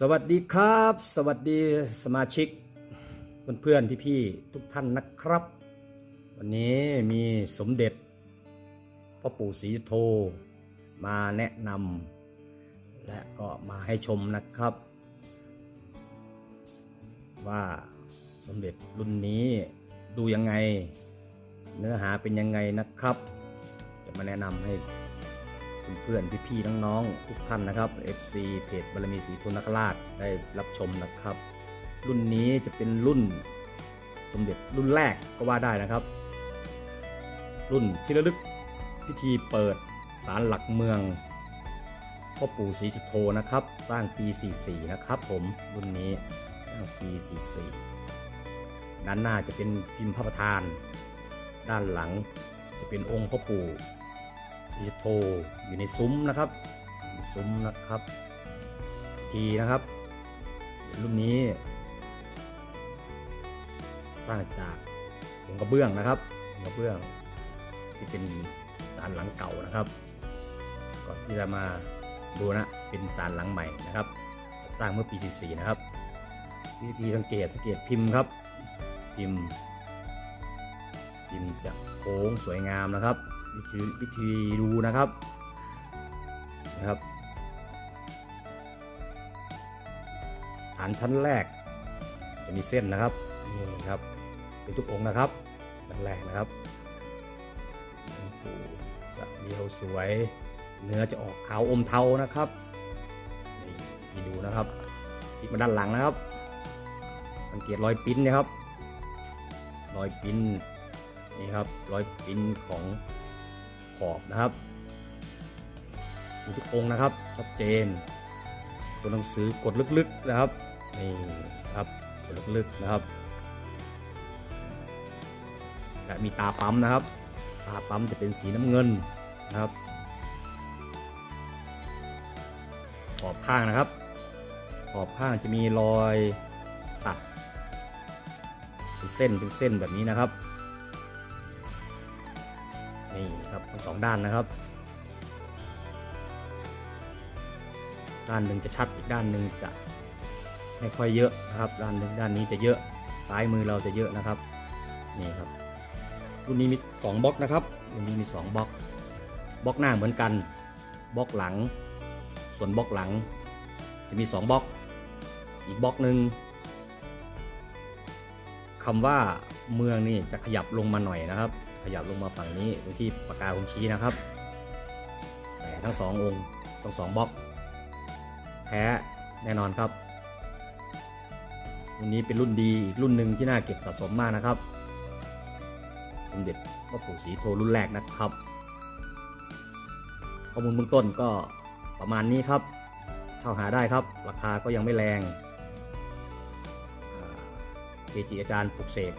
สวัสดีครับ สวัสดีสมาชิก เพื่อนๆพี่ๆทุกท่านนะครับ วันนี้มีสมเด็จพ่อปู่ศรีโธมาแนะนำและก็มาให้ชมนะครับ ว่าสมเด็จรุ่นนี้ดูยังไง เนื้อหาเป็นยังไงนะครับ จะมาแนะนำให้ เพื่อนๆพี่ๆน้องๆทุกท่านนะครับ FC เพจบารมีสีทุนนคราชได้รับชมนะครับ รุ่นนี้จะเป็นรุ่นสมเด็จรุ่นแรกก็ว่าได้นะครับ รุ่นที่ระลึกพิธีเปิดศาลหลักเมืองพ่อปู่ศรีสุโธนะครับ สร้างปี 44 นะครับ ผมรุ่นนี้สร้างปี 44 ด้านหน้าจะเป็นพิมพ์พระประธาน ด้านหลังจะเป็นองค์พ่อปู่ สีโทอยู่ในซุ้มนะครับซุ้มนะครับ ทีนะครับรุ่นนี้ สร้างจากผงกระเบื้องนะครับผงกระเบื้องที่เป็นสารหลังเก่านะครับ ก่อนที่จะมาดูนะเป็นสารหลังใหม่นะครับ สร้างเมื่อปี44นะครับวิธีสังเกตสังเกตพิมพ์ครับ พิมพ์ พิมพ์จะโค้งสวยงามนะครับ วิธีวิธีดูนะครับนะครับฐานชั้นแรก จะมีเส้นนะครับนี่ครับเป็นทุกองค์นะครับชั้นแรกนะครับจะเรียวสวย เนื้อจะออกขาวอมเทานะครับนี่ดูนะครับพลิกมาด้านหลังนะครับ สังเกตรอยปิ้นนะครับรอยปิ้นนี่ครับรอยปิ้นของ ขอบนะครับมีทุกองนะครับชัดเจนตัวหนังสือกดลึกๆนะครับนี่ครับกดลึกๆนะครับและมีตาปั๊มนะครับ ตาปั๊มจะเป็นสีน้ำเงินนะครับ ขอบข้างนะครับ ขอบข้างจะมีรอยตัด เป็นเส้นเป็นเส้นแบบนี้นะครับ ทั้งสองด้านนะครับ ด้านหนึ่งจะชัดอีกด้านหนึ่งจะไม่ค่อยเยอะนะครับ ด้านหนึ่งด้านนี้จะเยอะซ้ายมือเราจะเยอะนะครับนี่ครับรุ่นนี้มี2บล็อกนะครับรุ่นนี้มี2บล็อกบล็อกหน้าเหมือนกันบล็อกหลัง ส่วนบล็อกหลัง จะมี 2บล็อกอีกบล็อกหนึ่งคำว่าเมืองนี่จะขยับลงมาหน่อยนะครับ ขยับลงมาฝั่งนี้ตรงที่ปากกาผมชี้นะครับแต่ทั้งสององค์ทั้งสองบล็อก แท้แน่นอนครับรุ่นนี้เป็นรุ่นดีอีกรุ่นหนึ่งที่น่าเก็บสะสมมากนะครับ สมเด็จพ่อปู่ศรีโทรุ่นแรกนะครับ ข้อมูลเบื้องต้นก็ประมาณนี้ครับเช่าหาได้ครับ ราคาก็ยังไม่แรงเกจิอาจารย์ปลุกเสก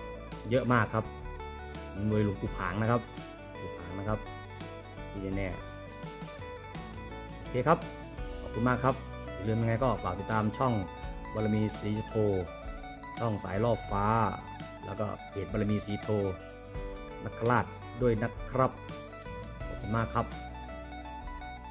เยอะมากครับ โดยหลวงปู่ผางนะครับหลวงปู่ผางนะครับที่แน่ๆโอเคครับ ขอบคุณมากครับอย่าลืมยังไงก็ฝากติดตามช่องบารมีสีโท ช่องสายรอบฟ้า แล้วก็เพจบารมีสีโทนักราชด้วยนะครับ ขอบคุณมากครับ